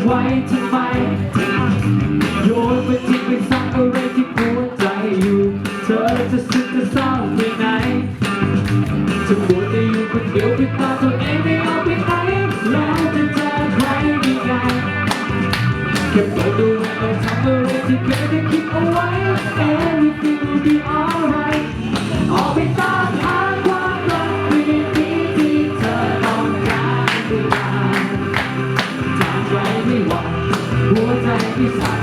ไว้ทำไมโยนไปทิ้งไปซักอะไรที่หัวใจอยู่ เธอจะสุดจะเศร้าไปไหนจะปวดจะอยู่คนเดียวปิดตาตัวเองไม่เอาไปไหนแล้วจะเจอใครด้ไงแค่เปิดดูให้เราทำอะไรที่เคยได้คิดเอาไว้ Everything will be alright ไกลไม่หวังหัวใจไม่สั่น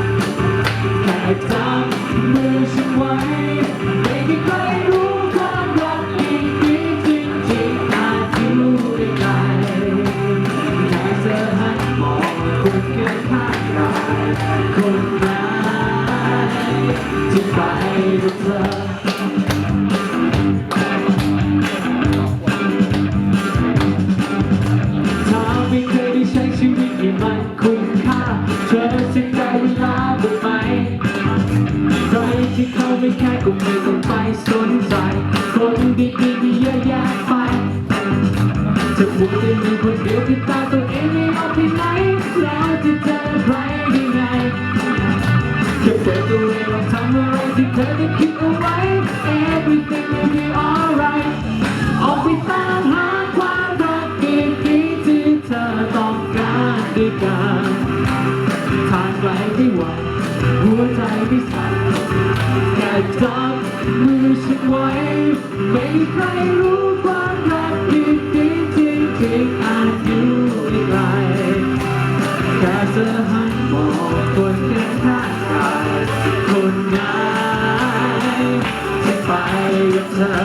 แค่จับมือฉันไว้ไม่มีใครรู้ความรักดีๆจริงๆอาจอยู่ไกลแค่เธอหันมองคนเกินข้างกายคนนั้นที่ไปกับเธอ ที่เขาไม่แค่ก็ไม่ต้องไปสนใจ คนดีๆมีเยอะแยะไปจะพูดแต่มีคนเดียวที่ตาตัวเองไม่เอาที่ไหนแล้วจะเจอใครได้ไงแค่เปิดตัวเองลองทำอะไรที่เธอได้คิดเอาไว้ Everything will be alright ออกไปตามหาความรักดีๆที่เธอต้องการด้วยกันทางไกลไม่หวังหัวใจไม่สั่น จับมือฉันไว้ ไม่มีใครรู้ความรักดีๆจริงๆอาจอยู่ไกลแค่เธอหันมองคนเคียงข้างกายคนนั้นที่ไปกับเธอ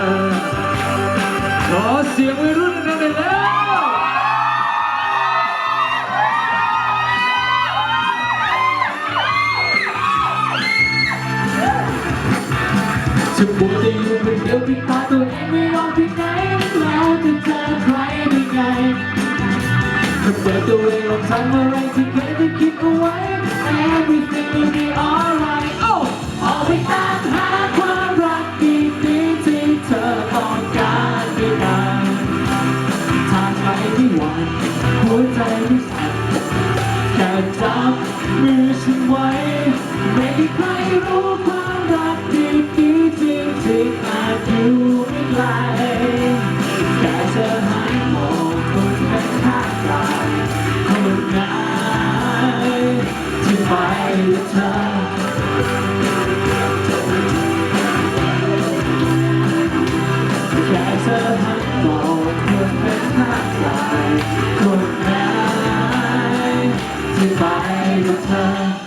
ขอเสียงวัยรุ่น จะปวดจะอยู่คนเดียวที่ตาตัวเองไม่ยอมที่ไหนแล้วจะเจอใครได้ไงถ้าเปิดตัวเองลองทำอะไรที่เคยได้คิดเอาไว้ Everything will be alright ที่ไปกับเธอ